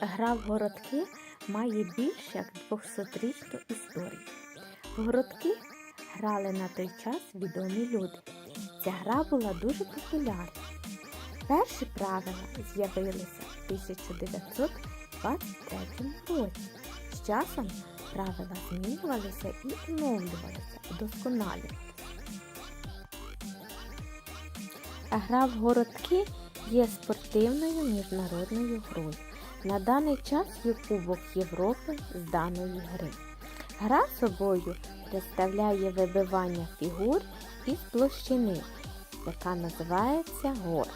Гра в городки має більш як 200-річну історію. В городки грали на той час відомі люди. Ця гра була дуже популярна. Перші правила з'явилися в 1923 році. З часом правила змінювалися і оновлювалися, удосконалювалися. Гра в городки є спортивною міжнародною грою. На даний час є Кубок Європи з даної гри. Гра собою представляє вибивання фігур із площини, яка називається гор.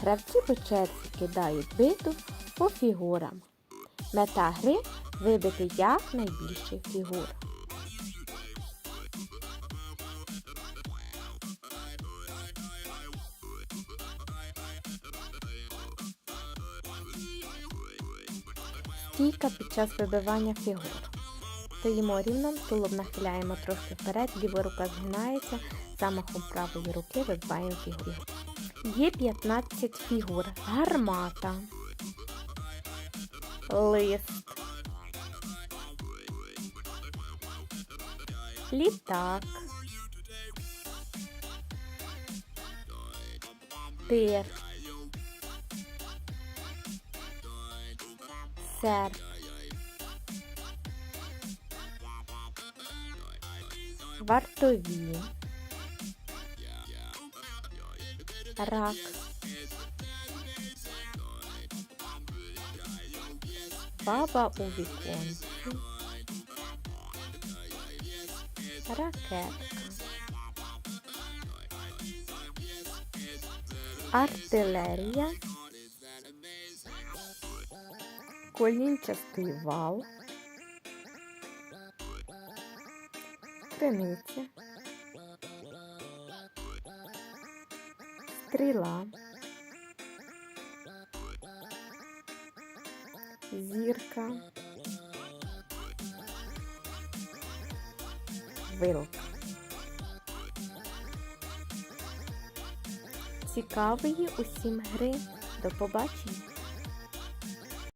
Гравці по черзі кидають биту по фігурам. Мета гри вибити якнайбільше фігур. Стійка під час вибивання фігур. Стоїмо рівно, тулуб нахиляємо трошки вперед, ліва рука згинається, замахом правої руки вибиваємо фігуру. Є 15 фігур. Гармата. Лист. Літак. Тир. Серп. Вартові. Рак. Баба у віконці. Ракетка. Артилерія. Колінчастий вал. Криниця. Стріла. Зірка. Вилка. Цікавої усім гри. До побачення!